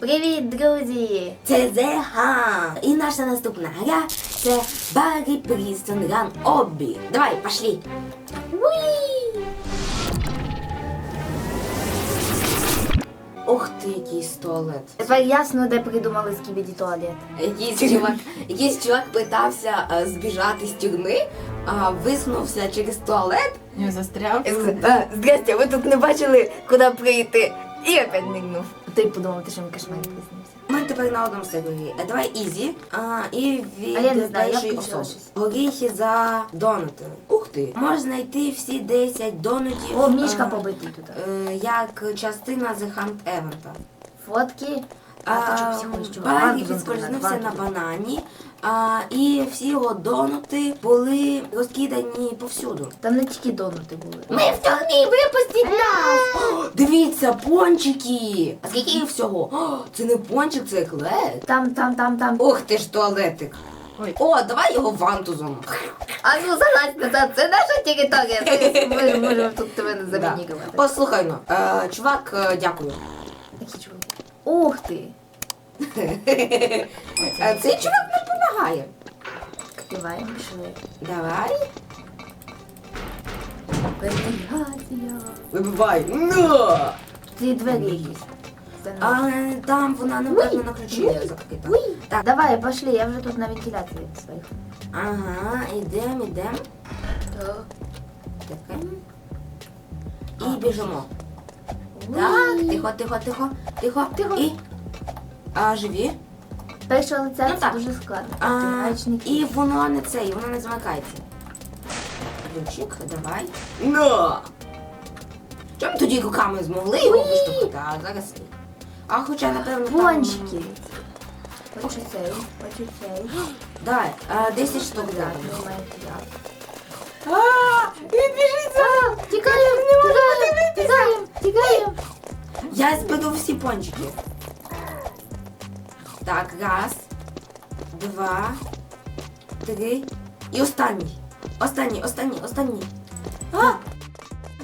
Привіт, друзі! Це The Hunt. І наша наступна гра це Баррі Прістон Ран Оббі. Давай, пошли. Уі! Ух ти, який туалет. Тепер ясно, де придумали скібіді туалет. Якийсь чувак, якийсь чувак питався е, збіжати з тюрми, а висунувся через туалет. Не застряв. І сказав, «А, Здрасте, ви тут не бачили, куди прийти. І опять нигнув. Ти подумав, ти що ми кошмар приснився. Ми тепер на одному сервері. Е, Давай ізі. А, і від А я не знаю, я першої включила особи. щось. Горіхи за донати. Ух ти. Можеш знайти всі 10 донатів. О, мішка е, побитий тут. е, як частина The Hunt Event. Фотки. А, А, то А? Барі ладно. на банані, а, і всі його донати були розкидані повсюду. Там не тільки донути були. Ми в тюрмі, випустіть нас! О, Дивіться, пончики! А скільки їх всього? О, це не пончик, це еклер. Там, там, там, там. Ох ти ж туалетик. Ой. О, давай його вантузом. А ну залазь назад, це наша територія. Ми ми можемо тут тебе не Да. замінікувати. Послухай ну, е, чувак, е, дякую. Які чуваки? Ух ти! Е, Цей чувак допомагає. Співаємо, пішли. Давай. Вентиляція. Вибивай. Ну! Тут є двері якісь. Це не- Але там вона напевно на ключі закрита. Уй. Так. Давай, пошли, я вже тут на вентиляції своїх. Ага, ідем, ідем. Таке. І біжимо. Так, тихо, тихо, тихо, тихо, Тихо. І. А, живі. Першого лиця Ну це так. дуже складно. А, і воно не це, і воно не замикається. Ключик, давай. Ну! Чому тоді руками змогли його виштовхнути, а зараз ні. А хоча, напевно, там- Пончики. Бачу цей, бачу цей. Давай, а, 10 штук Так, треба. думаю, так. А, він біжить за Тікаємо, тікаємо, тікаємо, тікаємо. Я зберу всі пончики. Так, раз, два, три. І останній. Останній, останній, останній. А!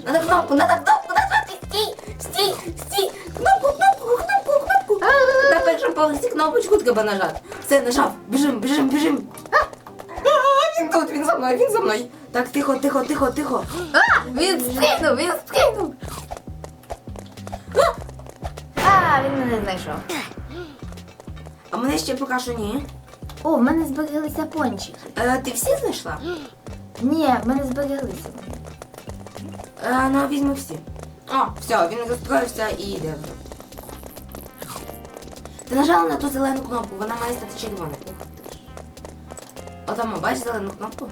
Надо кнопку, надо кнопку нажати. Стій, стій, стій. Кнопку, кнопку, кнопку, кнопку. На першому поверсі кнопочку треба нажати. Все, нажав. Біжим, біжим, біжим. Він тут, він за мною, він за мною. Так, тихо, тихо, тихо, тихо. А, він спригнув, він спригнув. А, він мене знайшов. А мене ще поки що ні. О, в мене збереглися пончики. Е, ти всі знайшла? Ні, в мене збереглися. Е, ну, візьми всі. О, все, він розстроївся і йде. вже. Ти нажала на ту зелену кнопку, вона має стати червоною. Отамо, бачиш зелену кнопку?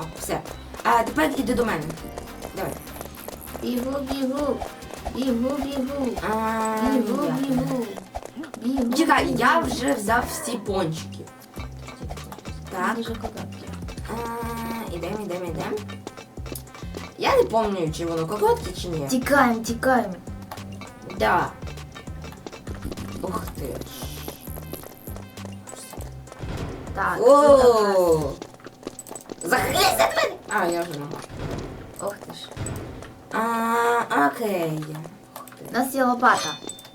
О, все. А тепер іди до мене. Давай. Бігу, бігу. Бігу, бігу. А, Бігу, я. бігу. Чекай, я вже взяв всі пончики. Так. Дуже короткий. А, ідем, ідем, ідем. Я не пам'ятаю, чи воно коротке, чи ні. Тікаємо, тікаємо. Да. Ух ти. Так, О! Закрийся двері! А, я вже не можу. Ох ти ж. А, окей. У нас є лопата.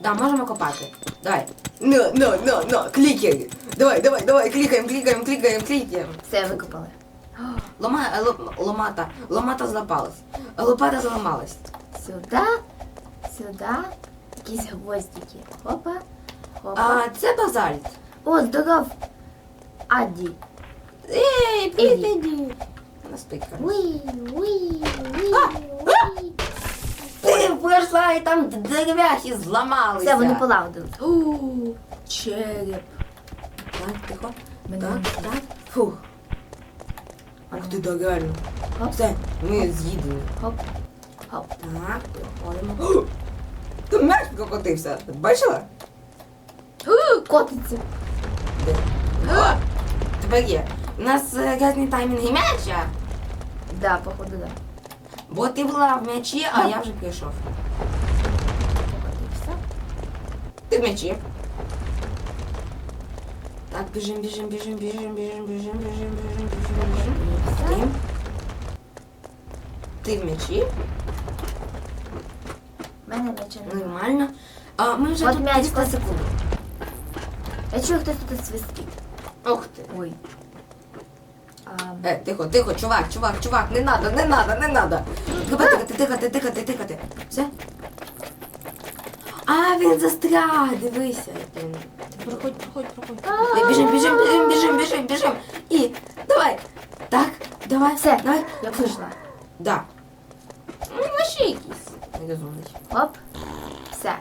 Да, можемо копати. Давай. Ну, ну, ну, ну, клікай. Давай, давай, давай, клікаємо, клікаємо, клікаємо, клікаємо. Все, викопали. Лома, е, ло- ломата, ломата злопалась. Лопата зламалась. Сюди, сюди. Якісь гвоздики. Опа. Опа. А, це базальт. О, здоров. Адді. Ей, підійди. На спика. Уй, уй, уй, А! Ти пройшла і там дерев'яхи зламалися. Все, вони полагодились. У, череп. Так, тихо. Мене Так, так. Фух. Ах ти да реально. Хоп. Все, ми з'їдемо. Хоп, хоп. Так, виходимо. Там м'яч прокотився. Бачила? Котиться. Де? О, Тепер є. У нас е, різні таймінги м'яча. Да, походу, да. Бо ти була в м'ячі, а я вже. Покотився. Ти в м'ячі. Так, біжим, біжим, біжим, біжим, біжим, біжим, біжим, біжим, біжим, біжим. Ти? Ти в м'ячі? Мене немає. Нормально. А ми вже От тут м'яч 300 клас- секунд. Я чую, хтось тут свистить. Ух ти. Ой. Е, тихо, тихо, чувак, чувак, чувак, не надо, не надо, не надо. Треба тикати, тикати, тикати, тикати. Все? А, він застряг, дивися. Блін. Проходь, проходь, проходь. Е, Біжим, біжим, біжим, біжим, біжим, біжим. І, давай. Так, давай, Все, давай. я вийшла. Да. Ну, вообще якийсь. Нерозумний. Оп. Все.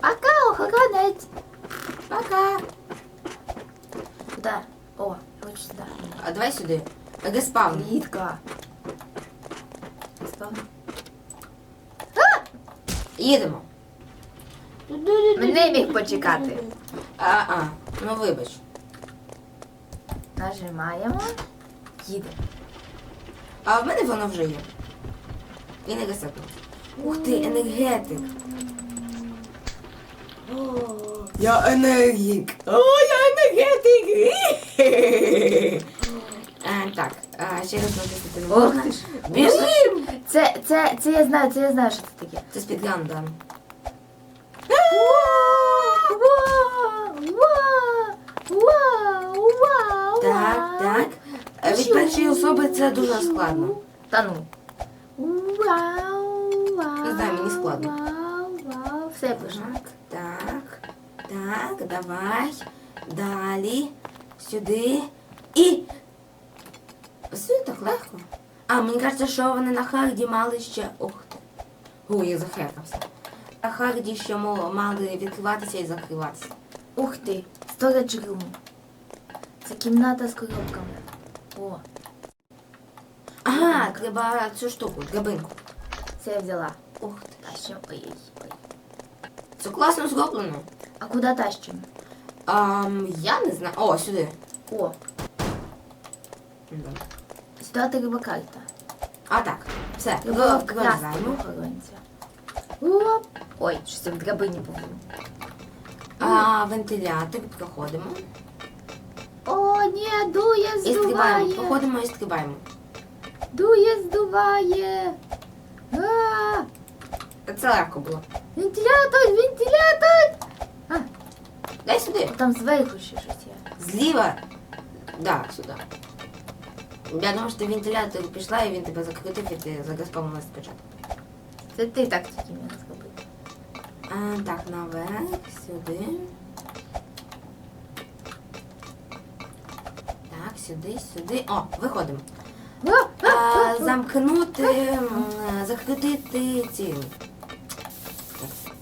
Пока, охоронець. Пока. Куди? О, хочу сюди. А давай сюди. Респаун. Клітка. Стоп. Їдемо. Мене міг почекати. А-а, ну вибач. Нажимаємо. Їде. А в мене воно вже є. І не. Ух ти, енергетик. Я енергік. О, я енергетик. А, так, а, ще раз натиснути не Ох можна. ти ж. Біжим! Це, це, це я знаю, це я знаю, що це таке. Це спідган, да. Вау, вау, вау, вау, Так, так. А Від першої особи це дуже складно. Та ну. Вау, вау. Не знаю, мені складно. Вау, вау. Все пишу. Так, так, давай. Далі. Сюди. І. Все так легко. А, мені кажеться, що вони на Харді мали ще. Ух ти. Гу, я захекався. На Харді ще мали відкриватися і закриватися. Ух ти, storage room. Це кімната з коробками. О, Ага, треба цю штуку, драбинку. це я взяла. Ух ти. Тащимо. Ой, ой, ой. Це класно зроблено. А куди тащимо? Ам, я не знаю. О, сюди. О, Да. сюди треба карта. А так, все, Треба ви- вкрасти вирізаємо. охоронця. Оп. Ой, щось я в драбині було. А, вентилятор проходимо. О, ні, дує, І стрибаємо. здуває. Проходимо і стрибаємо. Дує, здуває. А, Це легко було. вентилятор, вентилятор. Дай сюди. там зверху ще щось є. Зліва. Да, сюди. Я думаю, що ти вентилятор пішла і він тебе закрутив і ти загаспавнула спочатку. Це ти так тільки міг зробити. А, так, наверх, сюди. Так, сюди, сюди. О, виходимо. А, а, А, а. замкнути, м, закрутити ці.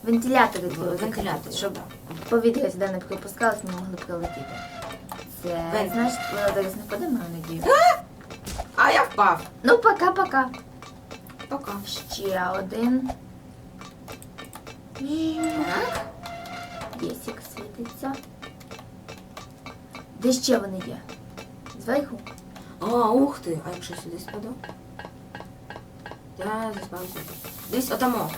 Вентилятори треба Вентилятори, закрити, щоб да. повітря сюди не пропускалось, ми могли прилетіти. Це, Вент- значить, вона зараз не впаде, маю надію. А я впав. Ну, пока-пока. Пока. Ще один. Так. Єсік світиться. Де ще вони є? Зверху? А, ух ти, а якщо сюди спаду? Я заспався. Десь отамо.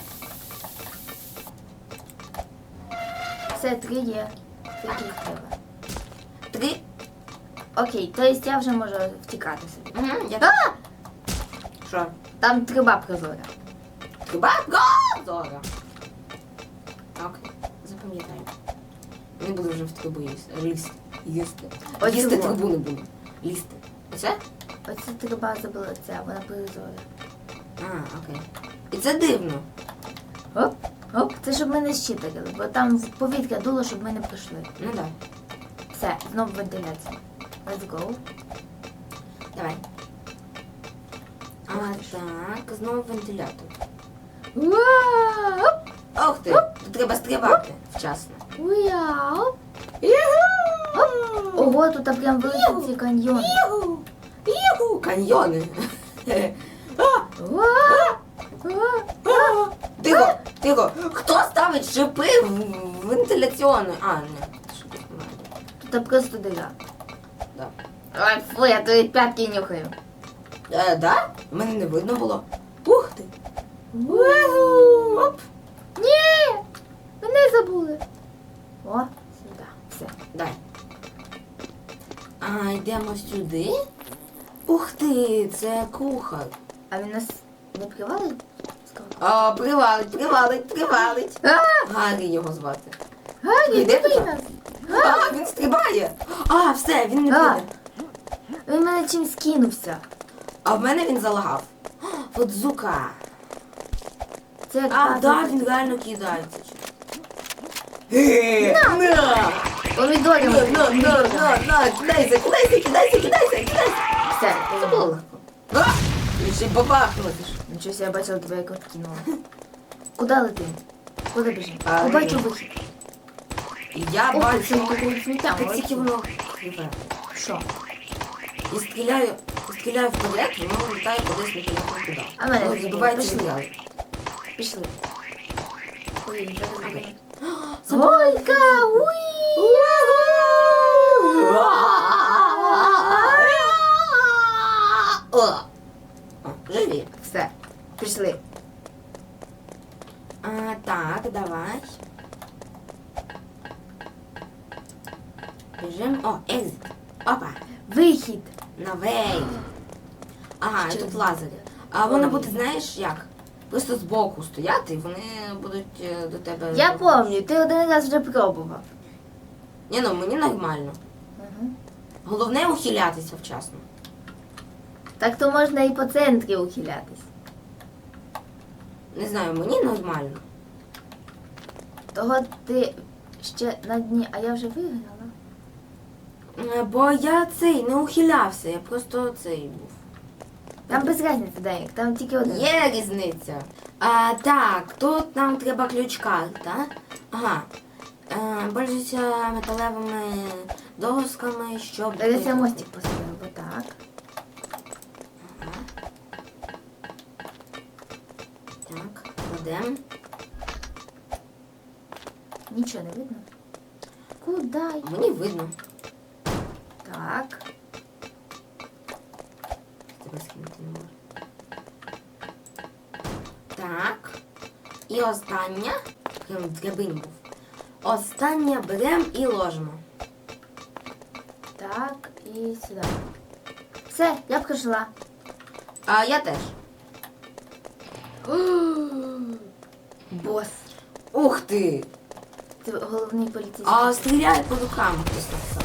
Все, три є. Їх треба? Три. Окей, то есть я вже можу втікати собі. Угу, я... А! Що? Там труба прозора. Труба? Газора. Окей, запам'ятаю. Не буду вже в трубу їсти. Лізти. Їсти. Ось Їсти трубу не буду. Лізти. Оце? Оця труба забула це, вона прозора. А, окей. І це дивно. Оп, оп, це щоб ми не щитарили, бо там повітря дуло, щоб ми не пройшли. Ну да. Все, знову вентиляція. Let's go. Давай. А, так, знову вентилятор. Оп, Ох ти, тут треба стрибати вчасно. Оп. Ого, тут прям великі ці каньйони. Каньйони. А, Вау! Вау! а. Тихо. Хто ставить шипи в вентиляціони? А, немає? Тут просто дыра. Да. Ой, фу, я твої п'ятки нюхаю. Е, да? Мене не видно було. Ух ти. Угу. Оп. Ні! Мене забули. О, сюди. Все. Дай. А, йдемо сюди. Ух ти, це кухар. А він нас не привалить? А, привалить, привалить, привалить. Гаррі його звати. Гаррі, Іде диви туди? нас. А, він стрибає. А, все, він не А. піде. Він мене чим скинувся. А в мене він залагав. Фудзука. Це як А, да, він реально кидається. Е, На! Помідорів. На, на, на, на, на, кидайся, кидайся, кидайся, кидайся, кидайся. Все, Це було легко. А! І ще й бабахнути ж. Ничего себе, я батил тебя как кинула. Куда летим? Куда бежим? А, Куда чубухи? Я Ох, бачу. Це якийсь не там, Це тільки воно криве. Що? І стріляю, стріляю вперед, і воно літає кудись не поїхав туди. А мене Ну, забігає, пішли. Пішли. Ой, вже забігає. Гонка! Уі! Живі. Пішли. А, так, давай. Біжим. О, екзит. Опа. Вихід. Новей. Ага, Ще тут один. лазери. А воно буде, знаєш як? Просто збоку стояти, і вони будуть е, до тебе. Я пам'ятаю, ти один раз вже пробував. Ні, ну мені нормально. Головне ухилятися вчасно. Так то можна і по центрі ухилятись. Не знаю, мені нормально. Того ти ще на дні, а я вже виграла. Е, Бо я цей не ухилявся, я просто цей був. Там без різниці, Денік, там тільки один. Є різниця. А, так, тут нам треба ключ-карта. Ага. Е, Пользуйся металевими досками, щоб. Зараз я мостик поставив, Так, кладем. Нічого не видно. Куда? Мені видно. Так. Тебе скинути не можу. Так. І остання. Прям драбинь був. Остання берем і ложимо. Так, і сюди. Все, я прийшла. А я теж. Бос. Ух ти! Ти головний поліцейський. А стріляє по рукам хтось написав.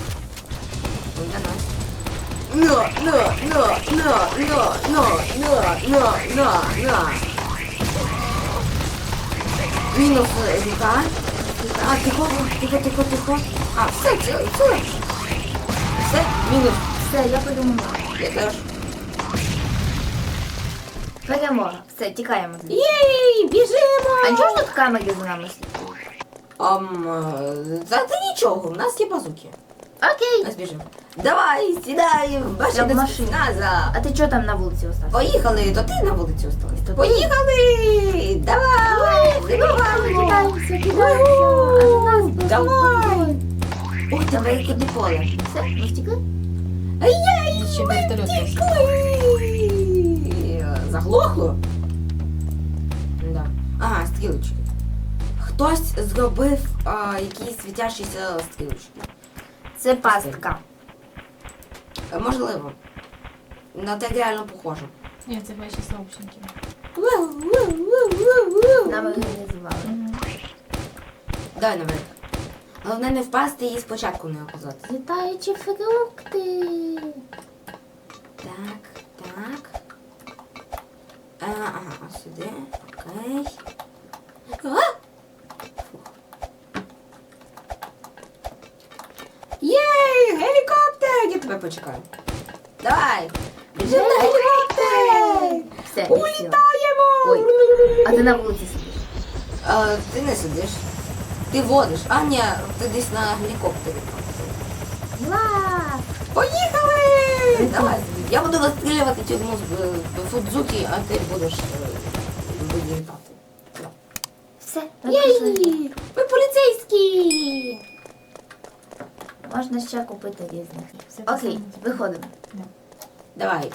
Нас. На, на, на, на, на, на, на, на, на, на. Мінус рука. А, тихо, тихо, тихо, тихо. А, все, це, це. Все, мінус. Все, я подумала. Я теж. Перемога. Все, тікаємо. Єй, біжимо! А чого ж тут камери за нами слідкують? Ам, е, та це нічого, у нас є базуки. Окей. Ось біжимо. Давай, сідай в Я в машину. А ти чого там на вулиці остався? Поїхали, то ти на вулиці осталась. То ти. Поїхали! Давай! Вибиваємо! До Давай! Ух, ти велике поле. Все, ми втекли? Ай-яй! Ще ми вертольот! Заглохло? Да. Ага, стрілочки. Хтось зробив а, якісь світящіся стрілочки. Це пастка. Е, Можливо. На те реально похоже. Ні, це ваші сообщники. Нам організували. Дай наверх. Головне не впасти і спочатку не оказатися. Літаючі фрукти. Так, так. А, ага, сюди. Окей. А! Єй, гелікоптер! Я тебе почекаю. Давай! Біжи на гелікоптер! Все. Улітаємо! Ой. А ти на вулиці сидиш. А, ти не сидиш. Ти водиш. А, ні, ти десь на гелікоптері. Клас! Поїхали! Давай, я буду розстрілювати тюрму з е, Фудзуки, а ти будеш е. Все, ми. Єй! Ми поліцейські! Можна ще купити різних. Окей, виходимо. Давай.